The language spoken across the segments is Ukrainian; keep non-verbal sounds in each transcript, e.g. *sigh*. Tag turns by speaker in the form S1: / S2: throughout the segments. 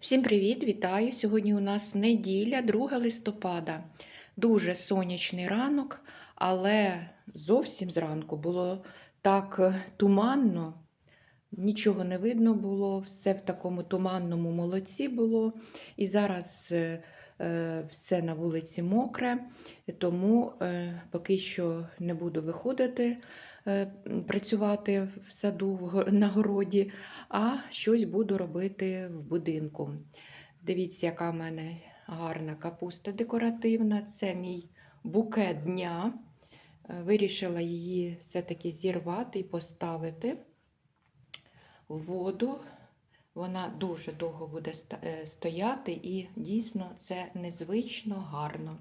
S1: Всім привіт, вітаю! Сьогодні у нас неділя, 2 листопада. Дуже сонячний ранок, але зовсім зранку було так е, туманно, нічого не видно було, все в такому туманному молоці було. І зараз е, все на вулиці мокре, тому е, поки що не буду виходити е, працювати в саду, на городі а щось буду робити в будинку. Дивіться, яка в мене гарна капуста декоративна. Це мій букет дня. Е, Вирішила її все-таки зірвати і поставити в воду. Вона дуже довго буде е, стояти, і дійсно це незвично гарно.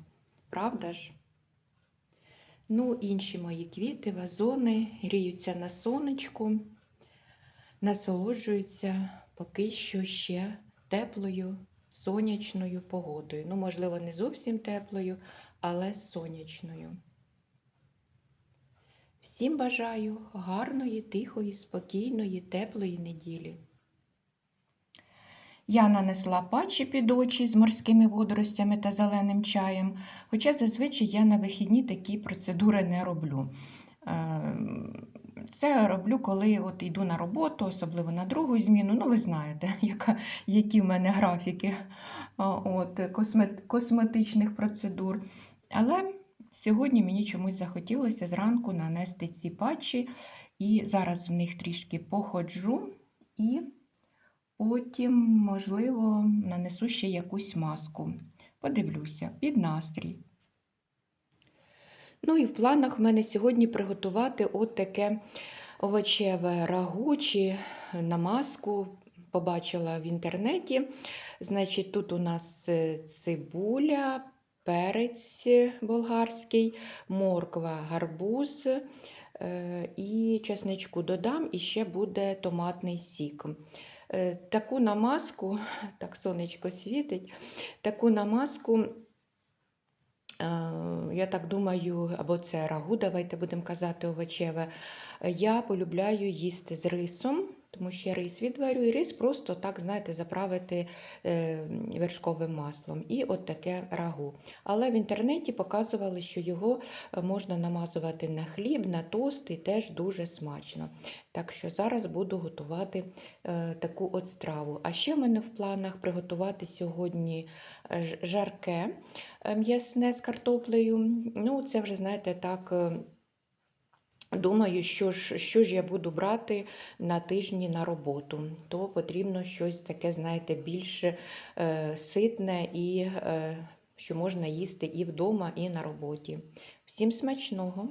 S1: Правда ж? Ну, інші мої квіти, вазони гріються на сонечку насолоджуються поки що ще теплою сонячною погодою. Ну, можливо, не зовсім теплою, але сонячною. Всім бажаю гарної, тихої, спокійної, теплої неділі. Я нанесла патчі під очі з морськими водоростями та зеленим чаєм, хоча зазвичай я на вихідні такі процедури не роблю. Е, Це роблю, коли от йду на роботу, особливо на другу зміну. Ну, ви знаєте, *laughs* яка, які в мене графіки от, космет, косметичних процедур. Але сьогодні мені чомусь захотілося зранку нанести ці патчі, і зараз в них трішки походжу, і потім, можливо, нанесу ще якусь маску. Подивлюся, під настрій. Ну і в планах в мене сьогодні приготувати от таке овочеве рагу чи намазку. Побачила в інтернеті. Значить, тут у нас е, цибуля, перець болгарський, морква, гарбуз е, і чесничку додам, і ще буде томатний сік. Е, Таку намазку, *laughs* так сонечко світить, таку намазку Е, Я так думаю, або це рагу, давайте будемо казати овочеве. Я полюбляю їсти з рисом, тому я рис відварю, і рис просто так, знаєте, заправити е, вершковим маслом. І от таке рагу. Але в інтернеті показували, що його е, можна намазувати на хліб, на тост і теж дуже смачно. Так що зараз буду готувати е, таку от страву. А ще в мене в планах приготувати сьогодні жарке м'ясне з картоплею. Ну, це вже, знаєте, так. Е, Думаю, що ж, що ж я буду брати на тижні на роботу, то потрібно щось таке, знаєте, більш е, ситне і е, що можна їсти і вдома, і на роботі. Всім смачного!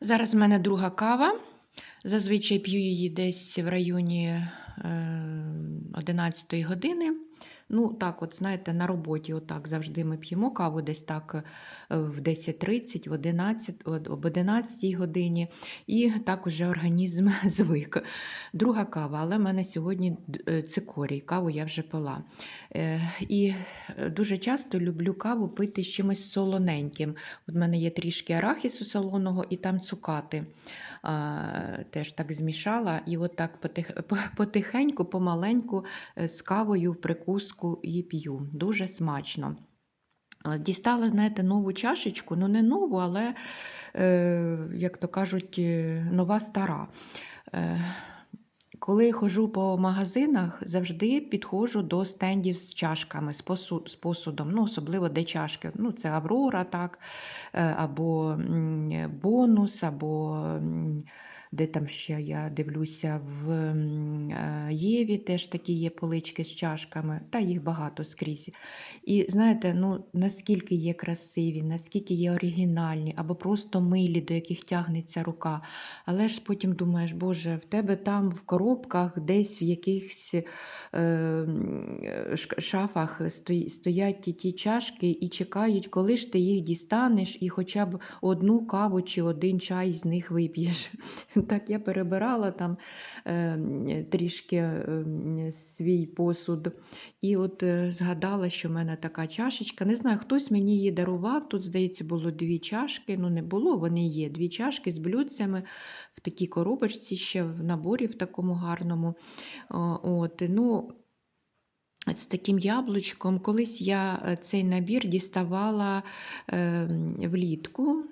S1: Зараз в мене друга кава. Зазвичай п'ю її десь в районі е, 11 години. Ну, так, от, знаєте, на роботі отак завжди ми п'ємо каву десь так е, в 10.30, в 11, от, об 11 годині. І так уже організм *laughs* звик. Друга кава, але в мене сьогодні е, цикорій, каву я вже пила. Е, І дуже часто люблю каву пити з чимось солоненьким. От в мене є трішки арахісу солоного і там цукати. Теж так змішала, і от так потихеньку, помаленьку з кавою в прикуску і п'ю. Дуже смачно. Дістала, знаєте, нову чашечку, ну не нову, але, е, як то кажуть, е, нова стара. Е, коли хожу по магазинах, завжди підходжу до стендів з чашками, з, посуд, з посудом, ну, особливо де чашки. Ну, це Аврора, так, е, або бонус, або де там ще я дивлюся в е, Єві теж такі є полички з чашками, та їх багато скрізь. І знаєте, ну, наскільки є красиві, наскільки є оригінальні, або просто милі, до яких тягнеться рука. Але ж потім думаєш, Боже, в тебе там в коробках, десь в якихось е, е, шафах сто- стоять ті чашки і чекають, коли ж ти їх дістанеш, і хоча б одну каву чи один чай з них вип'єш. *laughs* Так, я перебирала там е, трішки е, свій посуд. І от е, згадала, що в мене така чашечка. Не знаю, хтось мені її дарував. Тут, здається, було дві чашки. Ну, не було, вони є. Дві чашки з блюдцями в такій коробочці, ще в наборі в такому гарному. От, ну, з таким яблучком. Колись я цей набір діставала е, влітку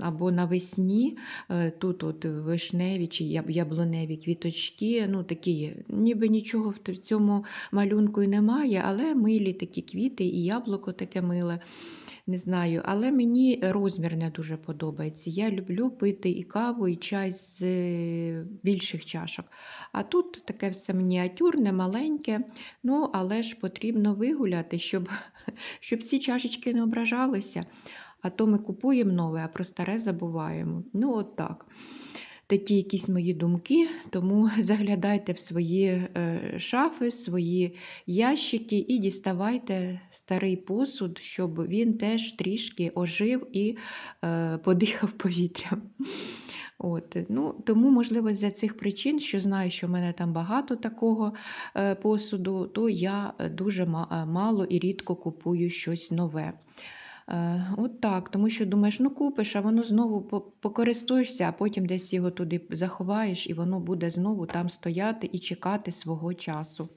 S1: або навесні. Е, Тут от вишневі чи яблуневі квіточки. Ну, такі, ніби нічого в цьому малюнку і немає, але милі такі квіти, і яблуко таке миле. Не знаю, але мені розмір не дуже подобається. Я люблю пити і каву, і чай з е, більших чашок. А тут таке все мініатюрне, маленьке. Ну, але ж потрібно вигуляти, щоб, *laughs* щоб ці чашечки не ображалися. А то ми купуємо нове, а про старе забуваємо. Ну, от так. Такі якісь мої думки, тому *laughs* заглядайте в свої е, шафи, свої ящики і діставайте старий посуд, щоб він теж трішки ожив і е, подихав *laughs* повітрям. От, ну, тому, можливо, з цих причин, що знаю, що в мене там багато такого е, посуду, то я дуже мало і рідко купую щось нове. Е, От так, тому що думаєш, ну купиш, а воно знову покористуєшся, а потім десь його туди заховаєш, і воно буде знову там стояти і чекати свого часу.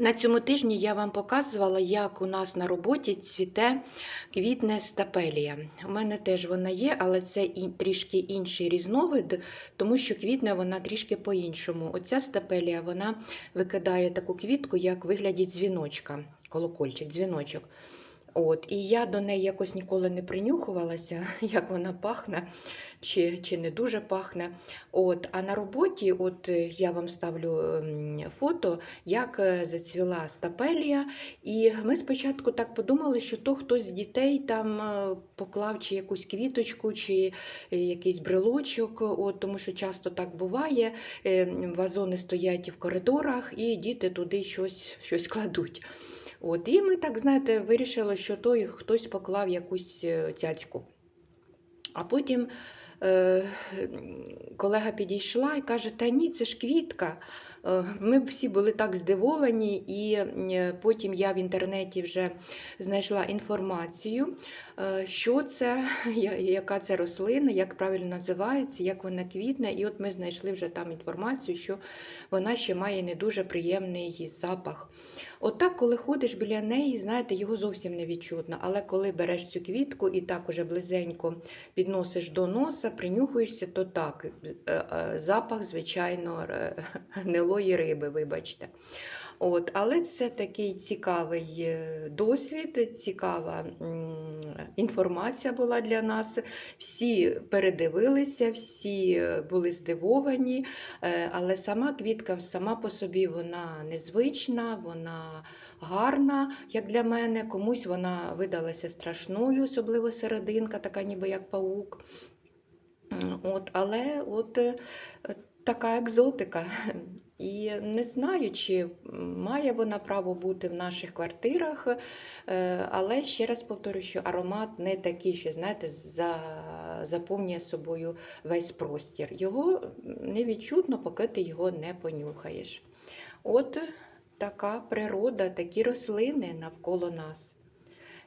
S1: На цьому тижні я вам показувала, як у нас на роботі цвіте квітне стапелія. У мене теж вона є, але це і трішки інший різновид, тому що квітне вона трішки по-іншому. Оця стапелія вона викидає таку квітку, як вигляді дзвіночка, колокольчик, дзвіночок. От, і я до неї якось ніколи не принюхувалася, *laughs* як вона пахне, чи, чи не дуже пахне. От, а на роботі, от е, я вам ставлю ем, фото, як е, зацвіла стапелія. І ми спочатку так подумали, що то хтось з дітей там е, поклав чи якусь квіточку, чи якийсь брелочок, от, тому що часто так буває. е, Вазони стоять в коридорах, і діти туди щось, щось кладуть. От, і ми так, знаєте, вирішили, що той хтось поклав якусь е, цяцьку. А потім е, колега підійшла і каже: Та ні, це ж квітка. Е, Ми всі були так здивовані, і е, потім я в інтернеті вже знайшла інформацію, що це, *laughs* яка це рослина, як правильно називається, як вона квітне. І от ми знайшли вже там інформацію, що вона ще має не дуже приємний запах. Отак, коли ходиш біля неї, знаєте, його зовсім не відчутно. Але коли береш цю квітку і так уже близенько підносиш до носа, принюхуєшся, то так, е, е, запах, звичайно, *laughs* гнилої риби, вибачте. От, але це такий цікавий е, досвід, цікава інформація була для нас. Всі передивилися, всі е, були здивовані, е, але сама квітка сама по собі вона незвична, вона гарна, як для мене. Комусь вона видалася страшною, особливо серединка, така ніби як паук. От, але от е, така екзотика. І не знаю, чи має вона право бути в наших квартирах, е, але ще раз повторю, що аромат не такий, що знаєте, за, заповнює собою весь простір. Його не відчутно, поки ти його не понюхаєш. От така природа, такі рослини навколо нас.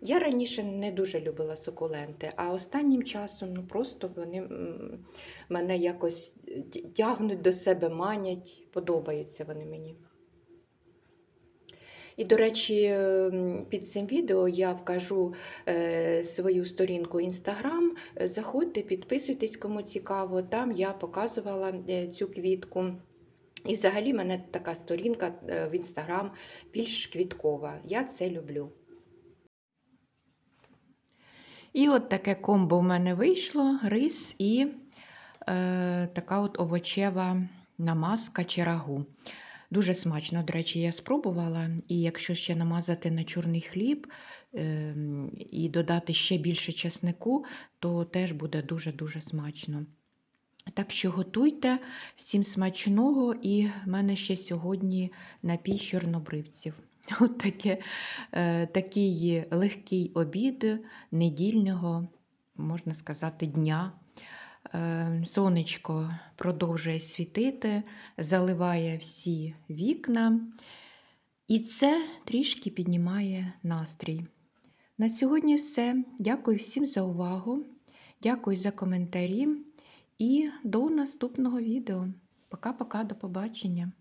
S1: Я раніше не дуже любила сукуленти, а останнім часом ну просто вони мене якось тягнуть до себе, манять, подобаються вони мені. І, до речі, під цим відео я вкажу е, свою сторінку. Е, Заходьте, підписуйтесь, кому цікаво. Там я показувала е, цю квітку. І взагалі мене така сторінка е, в Instagram більш квіткова. Я це люблю. І от таке комбо в мене вийшло: рис і е, така от овочева намазка чи рагу. Дуже смачно, до речі, я спробувала. І якщо ще намазати на чорний хліб е, і додати ще більше чеснику, то теж буде дуже-дуже смачно. Так що готуйте всім смачного, і в мене ще сьогодні напій чорнобривців. *laughs* От таке, е, такий легкий обід недільного можна сказати, дня. Е, Сонечко продовжує світити, заливає всі вікна, і це трішки піднімає настрій. На сьогодні все. Дякую всім за увагу. Дякую за коментарі і до наступного відео. Пока-пока, до побачення.